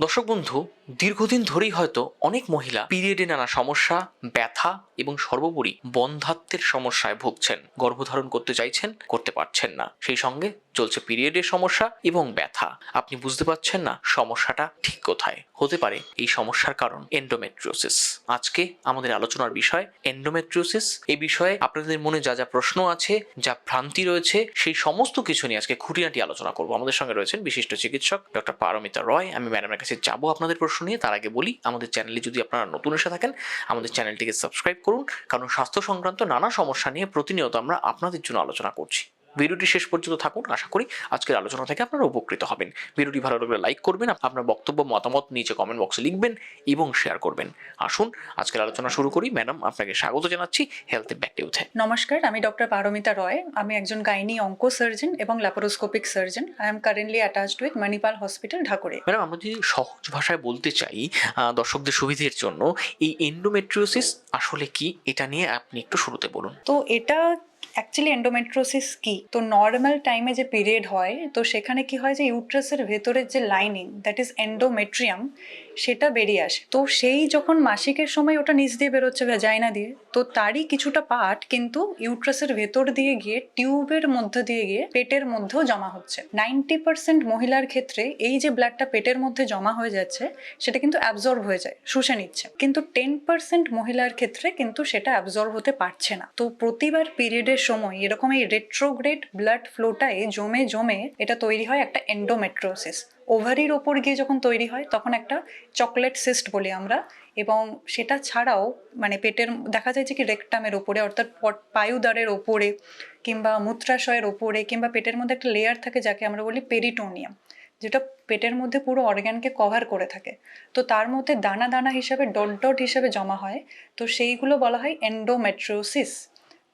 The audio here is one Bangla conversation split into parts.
দর্শক বন্ধু দীর্ঘদিন ধরেই হয়তো অনেক মহিলা পিরিয়ডে নানা সমস্যা, ব্যথা এবং সর্বোপরি বন্ধাত্বের সমস্যায় ভুগছেন, গর্ভধারণ করতে চাইছেন, করতে পারছেন না। সেই সঙ্গে চলছে পিরিয়ডের সমস্যা এবং ব্যথা। আপনি বুঝতে পারছেন না সমস্যাটা ঠিক কোথায়। হতে পারে এই সমস্যার কারণ এন্ডোমেট্রিওসিস আজকে আমাদের আলোচনার বিষয় এন্ডোমেট্রিওসিস এই বিষয়ে আপনাদের মনে যা যা প্রশ্ন আছে, যা ভ্রান্তি রয়েছে, সেই সমস্ত কিছু নিয়ে আজকে খুঁটিনাটি আলোচনা করব। আমাদের সঙ্গে রয়েছেন বিশিষ্ট চিকিৎসক ডক্টর পারমিতা রয়। আমি ম্যাডামের কাছে যাব আপনাদের প্রশ্ন নিয়ে তার আগে বলি, আমাদের চ্যানেলে যদি আপনারা নতুন এসে থাকেন, আমাদের চ্যানেলটিকে সাবস্ক্রাইব করুন। কারণ স্বাস্থ্য সংক্রান্ত নানা সমস্যা নিয়ে প্রতিনিয়ত আমরা আপনাদের জন্য আলোচনা করছি। ভিডিওটি শেষ পর্যন্ত থাকুন। আশা করি আজকের আলোচনা থেকে আপনারা উপকৃত হবেন। ভিডিওটি ভালো লাগলে লাইক করবেন আপনার বক্তব্য মতামত নিচে কমেন্ট বক্সে লিখবেন এবং শেয়ার করবেন। আসুন আজকের আলোচনা শুরু করি। ম্যাডাম আপনাকে স্বাগত জানাচ্ছি হেলথ ব্যাকটিউথে নমস্কার আমি ডক্টর পারমিতা রয়। আমি একজন গাইনি অঙ্কো সার্জন এবং laparoscopic surgeon I am currently attached with Manipal hospital Dhakuria madam আমরা যদি সহজ ভাষায় বলতে চাই দর্শকদের সুবিধের জন্য এই এন্ডোমেট্রিওসিস আসলে কি? এটা নিয়ে আপনি একটু শুরুতে বলুন। তো এটা অ্যাকচুয়ালি এন্ডোমেট্রোসিস কি? তো নর্মাল টাইমে যে পিরিয়ড হয়, তো সেখানে কি হয় যে ইউট্রাসের ভেতরের যে লাইনিং দ্যাট ইজ এন্ডোমেট্রিয়াম সেটা বেরিয়ে আসে। তো সেই যখন মাসিকের সময় ওটা নিচ দিয়ে বেরোচ্ছে ভেজাইনা দিয়ে, তো তারই কিছুটা পার্ট কিন্তু ইউট্রাসের ভেতর দিয়ে গিয়ে টিউবের মধ্যে দিয়ে গিয়ে পেটের মধ্যেও জমা হচ্ছে। নাইনটি পার্সেন্ট মহিলার ক্ষেত্রে এই যে ব্লাডটা পেটের মধ্যে জমা হয়ে যাচ্ছে, সেটা কিন্তু অ্যাবজর্ব হয়ে যায়, শুষে নিচ্ছে। কিন্তু টেন পার্সেন্ট মহিলার ক্ষেত্রে কিন্তু সেটা অ্যাবজর্ব হতে পারছে না। তো প্রতিবার পিরিয়ডের সময় এরকম এই রেট্রোগ্রেড ব্লাড ফ্লোটায় জমে জমে এটা তৈরি হয় একটা এন্ডোমেট্রোসিস ওভারির ওপর গিয়ে যখন তৈরি হয়, তখন একটা চকলেট সিস্ট বলি আমরা। এবং সেটা ছাড়াও মানে পেটের দেখা যায় যে কি রেকটামের ওপরে, অর্থাৎ পায়ুদ্বারের ওপরে কিংবা মূত্রাশয়ের ওপরে কিংবা পেটের মধ্যে একটা লেয়ার থাকে যাকে আমরা বলি পেরিটোনিয়াম যেটা পেটের মধ্যে পুরো অর্গ্যানকে কভার করে থাকে। তো তার মধ্যে দানা দানা হিসাবে, ডট ডট হিসাবে জমা হয়। তো সেইগুলো বলা হয় এন্ডোমেট্রোসিস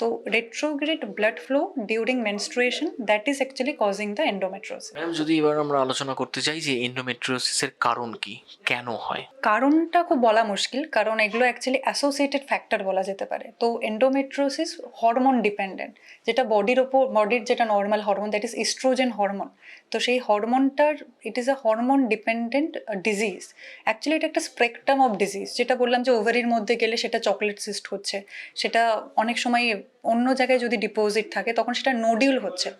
তো retrograde blood flow during menstruation that is actually causing the endometriosis madam যদি এবার আমরা আলোচনা করতে চাই যে এন্ডোমেট্রিওসিসের কারণ কি কেন হয়? কারণটা খুব বলা মুশকিল কারণ এগুলো অ্যাকচুয়ালি অ্যাসোসিয়েটেড ফ্যাক্টর বলা যেতে পারে। তো এন্ডোমেট্রোসিস হরমোন ডিপেন্ডেন্ট যেটা বডির ওপর বডির যেটা normal hormone that is estrogen hormone তো সেই হরমোনটার it is a hormone dependent disease actually এটা একটা স্পেকট্রাম অফ ডিজিজ যেটা বললাম যে ওভারির মধ্যে গেলে সেটা চকলেট সিস্ট হচ্ছে সেটা অনেক সময় অন্য জায়গায় যদি ডিপোজিট থাকে, তখন সেটা নোডিউল হচ্ছে।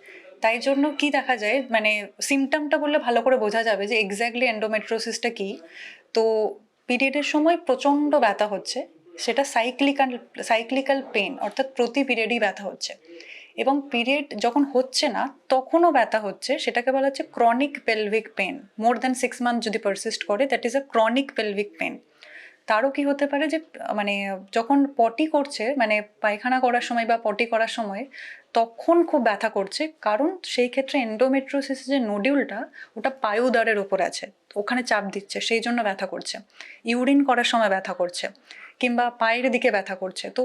তাই জন্য কি দেখা যায় মানে সিমটমটা বললে ভালো করে বোঝা যাবে যে এক্স্যাক্টলি এন্ডোমেট্রোসিসটা কি। তো পিরিয়ডের সময় প্রচণ্ড ব্যথা হচ্ছে, সেটা সাইক্লিকাল সাইক্লিক্যাল পেন অর্থাৎ প্রতি পিরিয়ডই ব্যথা হচ্ছে। এবং পিরিয়ড যখন হচ্ছে না, তখনও ব্যথা হচ্ছে, সেটাকে বলা হচ্ছে chronic pelvic pain more than six month যদি পারসিস্ট করে that is a chronic pelvic pain তারও কি হতে পারে যে মানে যখন পটি করছে মানে পায়খানা করার সময় বা পটি করার সময়, তখন খুব ব্যথা করছে। কারণ সেই ক্ষেত্রে এন্ডোমেট্রোসিস যে নোডিউলটা ওটা পায়ুদ্বারের ওপর আছে। ওখানে চাপ দিচ্ছে, সেই জন্য ব্যথা করছে। ইউরিন করার সময় ব্যথা করছে, কিংবা পায়ের দিকে ব্যথা করছে। তো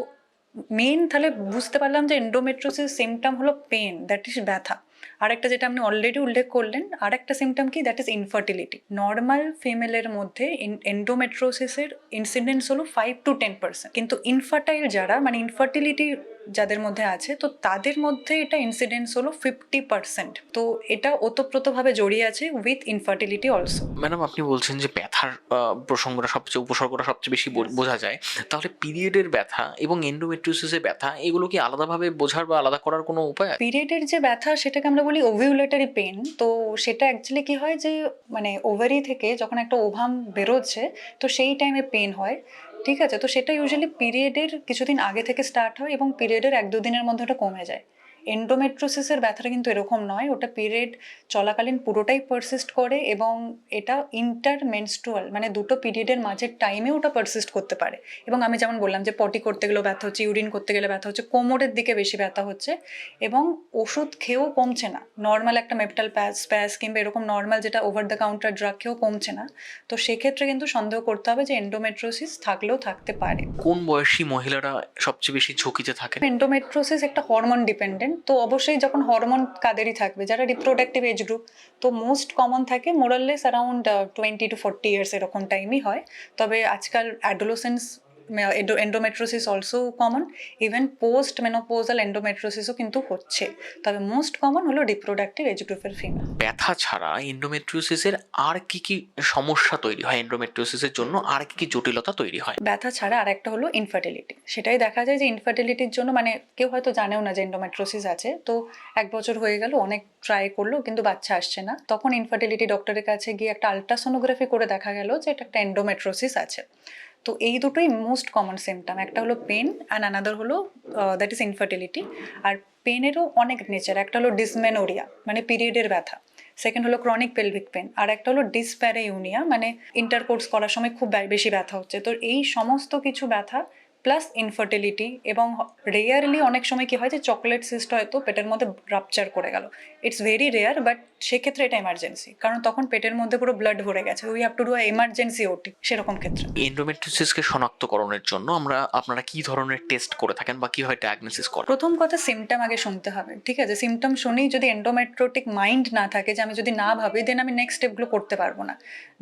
মেন তাহলে বুঝতে পারলাম যে এন্ডোমেট্রোসিস সিমটম হলো পেন দ্যাট ইজ ব্যথা। আরেকটা যেটা আপনি অলরেডি উল্লেখ করলেন, আরেকটা সিমটম কি? দ্যাট ইজ ইনফার্টিলিটি নর্মাল ফিমেলের মধ্যে এন্ডোমেট্রোসিসের ইনসিডেন্স হলো ফাইভ টু টেন পার্সেন্ট কিন্তু ইনফার্টাইল যারা মানে ইনফার্টিলিটি যাদের মধ্যে আছে তো তাদের মধ্যে এটা ইনসিডেন্স হলো ফিফটি পার্সেন্ট তো এটা ওতপ্রোতভাবে জড়িয়ে আছে উইথ ইনফার্টিলিটি অলসো ম্যাডাম আপনি বলছেন যে ব্যথার প্রসঙ্গটা সবচেয়ে উপসর্গটা সবচেয়ে বেশি বোঝা যায়। তাহলে পিরিয়ডের ব্যথা এবং এন্ডোমেট্রিওসিসের ব্যথা এগুলো কি আলাদাভাবে বোঝার বা আলাদা করার কোনো উপায় পিরিয়ডের যে ব্যথা সেটাকে আমরা বলি ওভিউলেটারি পেন তো সেটা অ্যাকচুয়ালি কি হয় যে মানে ওভারি থেকে যখন একটা ওভাম বেরোচ্ছে তো সেই টাইমে পেন হয়। ঠিক আছে, তো সেটা ইউজুয়ালি পিরিয়ডের কিছুদিন আগে থেকে স্টার্ট হয় এবং পিরিয়ডের এক দুদিনের মধ্যে ওটা কমে যায়। এন্ডোমেট্রোসিসের ব্যথাটা কিন্তু এরকম নয়। ওটা পিরিয়ড চলাকালীন পুরোটাই পারসিস্ট করে এবং এটা ইন্টার মেনস্ট্রুয়াল মানে দুটো পিরিয়ডের মাঝের টাইমে ওটা পারসিস্ট করতে পারে। এবং আমি যেমন বললাম যে পটি করতে গেলেও ব্যথা হচ্ছে ইউরিন করতে গেলে ব্যথা হচ্ছে কোমরের দিকে বেশি ব্যথা হচ্ছে এবং ওষুধ খেয়েও কমছে না। নর্মাল একটা মেপটাল প্যাস প্যাস কিংবা এরকম নর্মাল যেটা ওভার দ্য কাউন্টার ড্রাগ খেয়েও কমছে না। তো সেক্ষেত্রে কিন্তু সন্দেহ করতে হবে যে এন্ডোমেট্রোসিস থাকলেও থাকতে পারে। কোন বয়সী মহিলারা সবচেয়ে বেশি ঝুঁকিতে থাকে এন্ডোমেট্রোসিস একটা হরমোন ডিপেন্ডেন্ট তো অবশ্যই যখন হরমোন কাদেরই থাকবে, যারা রিপ্রোডাক্টিভ এজ গ্রুপ তো মোস্ট কমন থাকে more or less around twenty to forty years এরকম টাইমই হয়। তবে আজকাল adolescence endometriosis also common even post menopausal এন্ডোমেট্রোসিসও কিন্তু হচ্ছে। তবে মোস্ট কমন হলো রিপ্রোডাক্টিভ এজ গ্রুপের ফিমেল ব্যথা ছাড়া এন্ডোমেট্রিওসিসের আর কি কি সমস্যা তৈরি হয়? এন্ডোমেট্রিওসিসের জন্য আর কি কি জটিলতা তৈরি হয়? ব্যথা ছাড়া আর একটা হলো ইনফার্টিলিটি সেটাই দেখা যায় যে ইনফার্টিলিটির জন্য মানে কেউ হয়তো জানেও না যে এন্ডোমেট্রোসিস আছে। তো এক বছর হয়ে গেল অনেক ট্রাই করল কিন্তু বাচ্চা আসছে না। তখন ইনফার্টিলিটি ডক্টরের কাছে গিয়ে একটা আলট্রাসোনোগ্রাফি করে দেখা গেল যে এটা একটা এন্ডোমেট্রোসিস আছে। তো এই দুটোই মোস্ট কমন সিমটম একটা হলো পেন অ্যান্ড অ্যানাদার হলো দ্যাট ইজ ইনফার্টিলিটি আর পেনেরও অনেক নেচার একটা হলো ডিসমেনোরিয়া মানে পিরিয়ডের ব্যথা। সেকেন্ড হলো ক্রনিক পেলভিক পেন আর একটা হলো ডিসপ্যারে ইউনিয়া মানে ইন্টারকোর্স করার সময় খুব বেশি ব্যথা হচ্ছে। তো এই সমস্ত কিছু ব্যথা প্লাস ইনফার্টিলিটি এবং রেয়ারলি অনেক সময় কি হয় যে চকলেট সিস্ট হয়তো পেটের মধ্যে রাপচার করে গেল। ইটস ভেরি রেয়ার বাট সেক্ষেত্রে এটা এমার্জেন্সি কারণ তখন পেটের মধ্যে পুরো ব্লাড ভরে গেছে। We have to do emergency OT সেরকম ক্ষেত্রে। এন্ডোমেট্রিওসিসকে শনাক্তকরণের জন্য আমরা আপনারা কি ধরনের টেস্ট করে থাকেন বা কি হয় ডায়াগনোসিস করেন? প্রথম কথা সিমটম আগে শুনতে হবে ঠিক আছে? সিমটম শুনেই যদি এন্ডোমেট্রোটিক মাইন্ড না থাকে যে আমি যদি না ভাবি দেন আমি নেক্সট স্টেপগুলো করতে পারব না।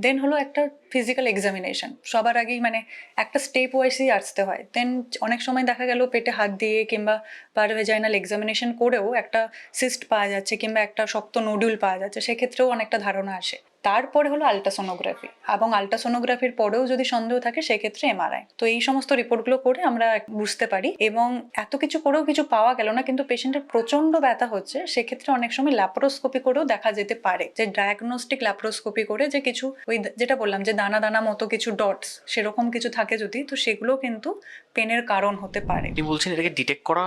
দেন হলো একটা ফিজিক্যাল এক্সামিনেশন সবার আগেই মানে একটা স্টেপ ওয়াইজই আসতে হয়। দেন অনেক সময় দেখা গেল পেটে হাত দিয়ে কিংবা পার ভেজাইনাল এক্সামিনেশন করেও একটা সিস্ট পাওয়া যাচ্ছে কিংবা একটা শক্ত নোডিউল পাওয়া যাচ্ছে, সেক্ষেত্রেও অনেকটা ধারণা আসে। তারপরে হলো আলট্রাসোনোগ্রাফি এবং আলট্রাসোনোগ্রাফির পরেও যদি সন্দেহ থাকে সেক্ষেত্রে এমআরআই তো এই সমস্ত রিপোর্টগুলো করে আমরা বুঝতে পারি এবং এত কিছু করেও কিছু পাওয়া গেল না কিন্তু পেশেন্টের প্রচণ্ড ব্যথা হচ্ছে। সেক্ষেত্রে অনেক সময় ল্যাপ্রোস্কোপি করেও দেখা যেতে পারে। যে ডায়াগনস্টিক ল্যাপ্রোস্কোপি করে যে কিছু ওই যেটা বললাম যে দানা দানা মতো কিছু ডটস সেরকম কিছু থাকে যদি তো সেগুলো কিন্তু পেনের কারণ হতে পারে। আপনি বলছেন এটাকে ডিটেক্ট করা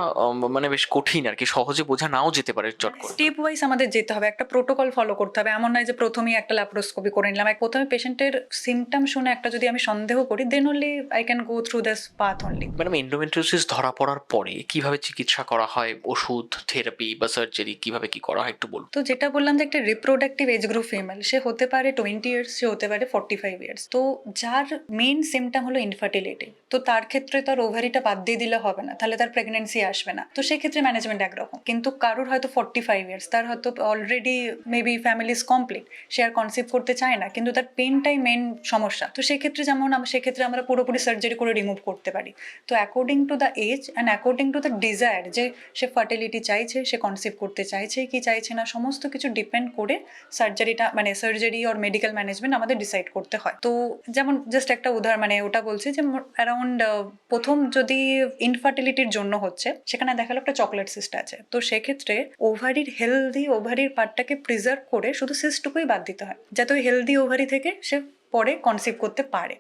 মানে বেশ কঠিন আর কি সহজে বোঝা নাও যেতে পারে চট করে। স্টেপ ওয়াইজ আমাদের যেতে হবে একটা প্রোটোকল ফলো করতে হবে। এমন নয় যে প্রথমেই একটা ল্যাপ্রোস্কোপি করে নিলাম। এক প্রথমে পেশেন্টের সিমটম শুনে একটা যদি আমি সন্দেহ করি then only I can go through this path only madam endometriosis ধরা পড়ার পরে কীভাবে চিকিৎসা করা হয়? ওষুধ থেরাপি বা সার্জারি কীভাবে কি করা হয় একটু বলুন। তো যেটা বললাম যে একটা রিপ্রোডাক্টিভ এজ গ্রুপ ফিমেল সে হতে পারে টোয়েন্টি ইয়ার্স সে হতে পারে ফর্টি ফাইভ ইয়ার্স তো যার মেন সিমটম হলো ইনফার্টিলিটি তো তার ক্ষেত্রে তার ওভারিটা বাদ দিয়ে দিলে হবে না তাহলে তার প্রেগনেন্সি আসবে না। তো সেক্ষেত্রে ম্যানেজমেন্ট একরকম। কিন্তু কারোর হয়তো ফর্টি ফাইভ ইয়ার্স তার হয়তো already maybe family is complete সে আর কনসিভ করতে চায় না, কিন্তু তার পেনটাই মেন সমস্যা। তো সেক্ষেত্রে যেমন সেক্ষেত্রে আমরা পুরোপুরি সার্জারি করে রিমুভ করতে পারি। তো according to the age and according to the desire যে সে ফার্টিলিটি চাইছে, সে কনসিভ করতে চাইছে, কি চাইছে না, সমস্ত কিছু ডিপেন্ড করে সার্জারিটা মানে সার্জারি অর মেডিকেল ম্যানেজমেন্ট আমাদের ডিসাইড করতে হয়। তো যেমন জাস্ট একটা উদাহরণ মানে ওটা বলছি যে অ্যারাউন্ড প্রথম যদি ইনফার্টিলিটির জন্য হচ্ছে, সেখানে দেখা গেলো একটা চকলেট সিস্ট আছে। তো সেক্ষেত্রে ওভারির হেলদি ওভারির পার্টটাকে প্রিজার্ভ করে শুধু সিস্টটুকুই বাদ দিতে হয়। যাতে ওই হেলদি ওভারি থেকে সে পরে কনসিভ করতে পারে।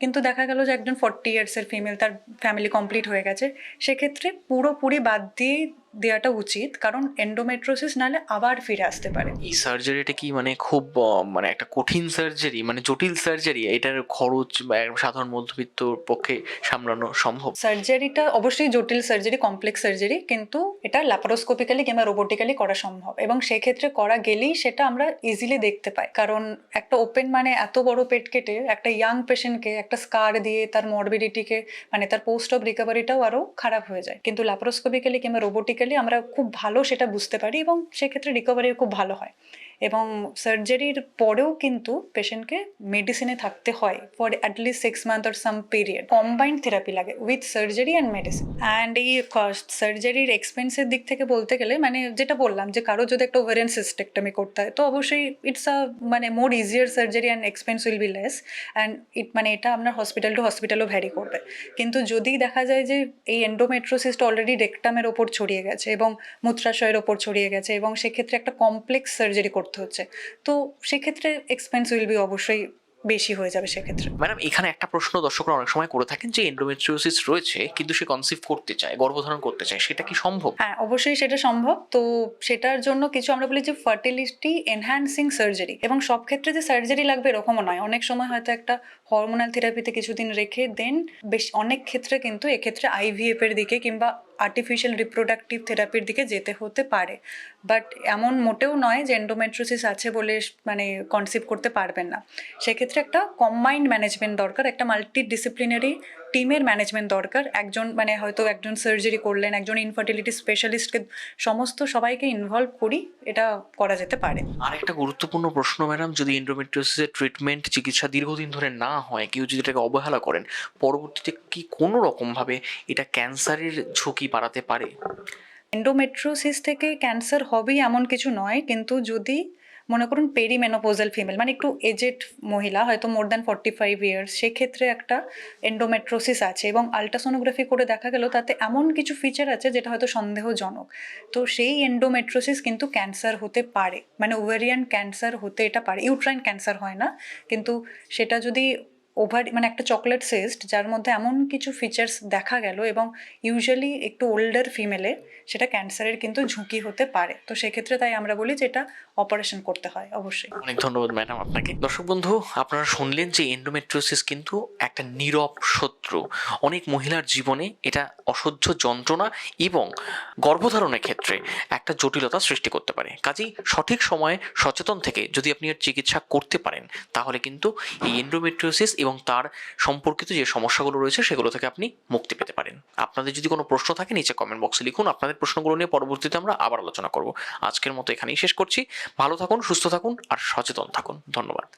কিন্তু দেখা গেল যে একজন ফর্টি ইয়ার্সের ফিমেল তার ফ্যামিলি কমপ্লিট হয়ে গেছে। সেক্ষেত্রে পুরোপুরি বাদ দিয়েই দেওয়াটা উচিত কারণ এন্ডোমেট্রোসিস নাহলে আবার ফিরে আসতে পারে। এই সার্জারিটা কি মানে খুব মানে একটা কঠিন সার্জারি মানে জটিল সার্জারি এটার খরচ বা সাধারণ মধ্যবিত্তর পক্ষে সামলানো সম্ভব? সার্জারিটা অবশ্যই জটিল সার্জারি কমপ্লেক্স সার্জারি কিন্তু এটা ল্যাপারোস্কোপিক্যালি কিংবা রোবোটিক্যালি করা সম্ভব। এবং সেক্ষেত্রে করা গেলেই সেটা আমরা ইজিলি দেখতে পাই। কারণ একটা ওপেন মানে এত বড় পেট কেটে একটা ইয়াং পেশেন্টকে একটা স্কার দিয়ে তার মরবিডিটিকে মানে তার পোস্ট অফ রিকভারিটাও আরও খারাপ হয়ে যায়। কিন্তু ল্যাপারোস্কোপিক্যালি কিংবা রোবোটিক্যালি আমরা খুব ভালো সেটা বুঝতে পারি এবং সেক্ষেত্রে রিকভারি খুব ভালো হয়। এবং সার্জারির পরেও কিন্তু পেশেন্টকে মেডিসিনে থাকতে হয় for at least six month or some period combined therapy লাগে with surgery and medicine and এই কস্ট সার্জারির এক্সপেন্সের দিক থেকে বলতে গেলে মানে যেটা বললাম যে কারও যদি একটা ওভারিয়ান সিস্টেক্টমি করতে হয়, তো অবশ্যই ইটস আ মানে more easier surgery and expense will be less and it মানে এটা আপনার হসপিটাল টু হসপিটালও ভ্যারি করবে। কিন্তু যদি দেখা যায় যে এই এন্ডোমেট্রোসিসটা অলরেডি রেকটামের ওপর ছড়িয়ে গেছে এবং মূত্রাশয়ের ওপর ছড়িয়ে গেছে এবং সেক্ষেত্রে একটা কমপ্লেক্স সার্জারি করতে হচ্ছে। তো সেক্ষেত্রে এক্সপেন্স উইল বি অবশ্যই বেশি হয়ে যাবে সেক্ষেত্রে। ম্যাডাম এখানে একটা প্রশ্ন দর্শকরা অনেক সময় করে থাকেন যে এন্ডোমেট্রিওসিস রয়েছে কিন্তু সে কনসিভ করতে চায় গর্ভধারণ করতে চায় সেটা কি সম্ভব? হ্যাঁ অবশ্যই সেটা সম্ভব। তো সেটার জন্য কিছু আমরা বলি যে ফার্টিলিটি এনহ্যান্সিং সার্জারি এবং সব ক্ষেত্রে যে সার্জারি লাগবে এরকমও নয়। অনেক সময় হয়তো একটা হরমোনাল থেরাপিতে কিছুদিন রেখে দেন বেশ অনেক ক্ষেত্রে কিন্তু এক্ষেত্রে আইভিএফ এর দিকে কিংবা আর্টিফিশিয়াল রিপ্রোডাক্টিভ থেরাপির দিকে যেতে হতে পারে। বাট এমন মোটেও নয় যে এন্ডোমেট্রোসিস আছে বলে মানে কনসিভ করতে পারবেন না। সেক্ষেত্রে একটা কম্বাইন্ড ম্যানেজমেন্ট দরকার, একটা মাল্টি ডিসিপ্লিনারি টিমের ম্যানেজমেন্ট দরকার। একজন মানে হয়তো একজন সার্জারি করলেন একজন ইনফার্টিলিটি স্পেশালিস্টকে সমস্ত সবাইকে ইনভলভ করি এটা করা যেতে পারে। আর একটা গুরুত্বপূর্ণ প্রশ্ন ম্যাডাম যদি এন্ডোমেট্রিওসিসের ট্রিটমেন্ট চিকিৎসা দীর্ঘদিন ধরে না হয় কেউ যদি এটাকে অবহেলা করেন পরবর্তীতে কি কোনো রকমভাবে এটা ক্যান্সারের ঝুঁকি বাড়াতে পারে? এন্ডোমেট্রোসিস থেকে ক্যান্সার হবেই এমন কিছু নয় কিন্তু যদি মনে করুন পেরি মেনোপোজাল ফিমেল মানে একটু এজেড মহিলা, হয়তো more than forty five years সেক্ষেত্রে একটা এন্ডোমেট্রোসিস আছে এবং আলট্রাসোনোগ্রাফি করে দেখা গেল তাতে এমন কিছু ফিচার আছে যেটা হয়তো সন্দেহজনক। তো সেই এন্ডোমেট্রোসিস কিন্তু ক্যান্সার হতে পারে মানে ওভারিয়ান ক্যান্সার হতে এটা পারে ইউট্রাইন ক্যান্সার হয় না, কিন্তু সেটা যদি ওভার মানে একটা চকলেট সিস্ট যার মধ্যে এমন কিছু ফিচার্স দেখা গেল এবং ইউজুয়ালি একটু ওল্ডার ফিমেলে সেটা ক্যান্সারের কিন্তু ঝুঁকি হতে পারে। তো সেক্ষেত্রে তাই আমরা বলি যে এটা অপারেশন করতে হয়, অবশ্যই। অনেক ধন্যবাদ ম্যাডাম আপনাকে। দর্শক বন্ধু, আপনারা শুনলেন যে এন্ডোমেট্রিওসিস কিন্তু একটা নীরব শত্রু। অনেক মহিলার জীবনে এটা অসহ্য যন্ত্রণা এবং গর্ভধারণের ক্ষেত্রে একটা জটিলতা সৃষ্টি করতে পারে। কাজেই সঠিক সময়ে সচেতন থেকে যদি আপনি এর চিকিৎসা করতে পারেন, তাহলে কিন্তু এই এন্ডোমেট্রিওসিস এবং তার সম্পর্কিত যে সমস্যাগুলো রয়েছে সেগুলো থেকে আপনি মুক্তি পেতে পারেন। আপনাদের যদি কোনো প্রশ্ন থাকে, নিচে কমেন্ট বক্সে লিখুন। আপনাদের প্রশ্নগুলো নিয়ে পরবর্তীতে আমরা আবার আলোচনা করব। আজকের মতো এখানেই শেষ করছি। ভালো থাকুন, সুস্থ থাকুন, আর সচেতন থাকুন। ধন্যবাদ।